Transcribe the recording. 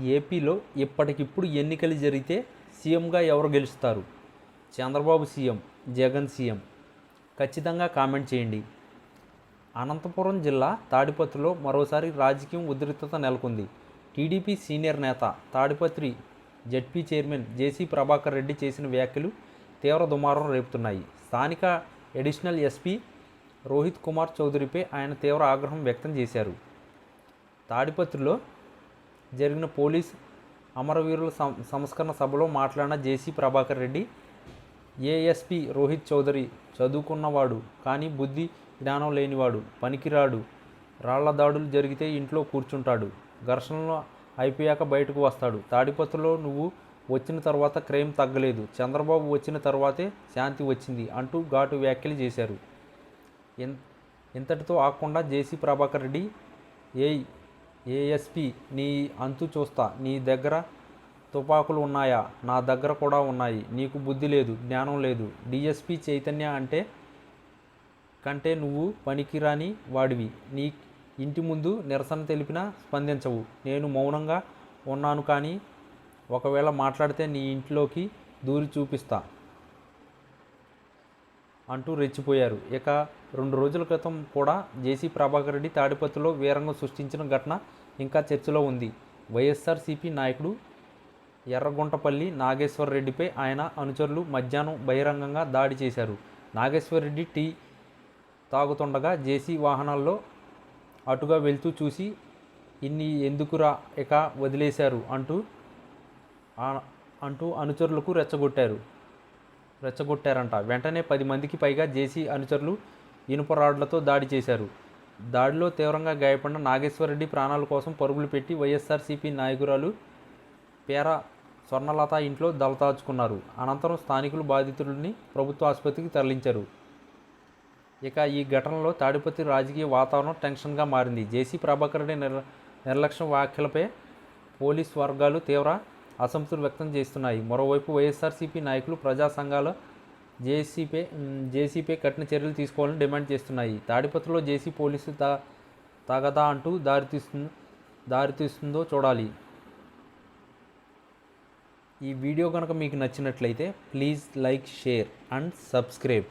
ఏపీలో ఇప్పటికిప్పుడు ఎన్నికలు జరిగితే సీఎంగా ఎవరు గెలుస్తారు? Chandrababu CM Jagan CM. ఖచ్చితంగా కామెంట్ చేయండి. అనంతపురం జిల్లా తాడిపత్రిలో మరోసారి రాజకీయం ఉధృతత నెలకొంది. టీడీపీ సీనియర్ నేత Tadipatri ZP chairman JC Prabhakar Reddy చేసిన వ్యాఖ్యలు తీవ్ర దుమారం రేపుతున్నాయి. స్థానిక అడిషనల్ ఎస్పీ రోహిత్ కుమార్ చౌదరిపై ఆయన తీవ్ర ఆగ్రహం వ్యక్తం చేశారు. తాడిపత్రిలో జరిగిన పోలీస్ అమరవీరుల సం- సంస్కరణ సభలో మాట్లాడిన జేసీ ప్రభాకర్ రెడ్డి ఏఎస్పి రోహిత్ చౌదరి చదువుకున్నవాడు కానీ బుద్ధి జ్ఞానం లేనివాడు పనికిరాడు. రాళ్ళ దాడులు జరిగితే ఇంట్లో కూర్చుంటాడు. ఘర్షణలు అయిపోయాక బయటకు వస్తాడు. తాడిపత్రిలో నువ్వు వచ్చిన తర్వాత క్రైమ్ తగ్గలేదు. చంద్రబాబు వచ్చిన తర్వాతే శాంతి వచ్చింది అంటూ ఘాటు వ్యాఖ్యలు చేశారు. ఇంతటితో ఆకుండా JC Prabhakar Reddy A ASP నీ అంతు చూస్తా. నీ దగ్గర తుపాకులు ఉన్నాయా? నా దగ్గర కూడా ఉన్నాయి. నీకు బుద్ధి లేదు జ్ఞానం లేదు. డిఎస్పి చైతన్య అంటే కంటే నువ్వు పనికిరాని వాడివి. నీ ఇంటి ముందు నిరసన తెలిపినా స్పందించవు. నేను మౌనంగా ఉన్నాను కానీ ఒకవేళ మాట్లాడితే నీ ఇంట్లోకి దూరి చూపిస్తా. అంటూ రెచ్చిపోయారు. ఇక రెండు రోజుల క్రితం కూడా జేసీ ప్రభాకర్ రెడ్డి తాడిపత్రిలో వీరంగం సృష్టించిన ఘటన ఇంకా చర్చలో ఉంది. వైఎస్ఆర్సీపీ నాయకుడు ఎర్రగుంటపల్లి నాగేశ్వర రెడ్డిపై ఆయన అనుచరులు మధ్యాహ్నం బహిరంగంగా దాడి చేశారు. నాగేశ్వర రెడ్డి టీ తాగుతుండగా జేసీ వాహనాల్లో అటుగా వెళ్తూ చూసి ఇన్ని ఎందుకురా ఇక వదిలేశారు అంటూ అంటూ అనుచరులకు రెచ్చగొట్టారు. రెచ్చగొట్టారంట. వెంటనే పది మందికి పైగా జేసీ అనుచరులు ఇనుప రాడ్లతో దాడి చేశారు. దాడిలో తీవ్రంగా గాయపడిన నాగేశ్వరరెడ్డి ప్రాణాల కోసం పరుగులు పెట్టి వైఎస్ఆర్సీపీ నాయకురాలు పేర స్వర్ణలత ఇంట్లో దళతాచుకున్నారు. అనంతరం స్థానికులు బాధితులని ప్రభుత్వ ఆసుపత్రికి తరలించారు. ఇక ఈ ఘటనలో తాడిపత్రి రాజకీయ వాతావరణం టెన్షన్గా మారింది. జేసీ ప్రభాకర్ రెడ్డి నిర్ నిర్లక్ష్య వ్యాఖ్యలపై పోలీస్ వర్గాలు తీవ్ర అసంతృప్తి వ్యక్తం చేస్తున్నాయి. మరోవైపు వైఎస్ఆర్సీపీ నాయకులు ప్రజా సంఘాల జేసీపే జేసీపే కఠిన చర్యలు తీసుకోవాలని డిమాండ్ చేస్తున్నాయి. తాడిపత్రిలో జేసీ పోలీసు తా తాగదా అంటూ దారితీస్తు దారితీస్తుందో చూడాలి. ఈ వీడియో కనుక మీకు నచ్చినట్లయితే please like share and subscribe.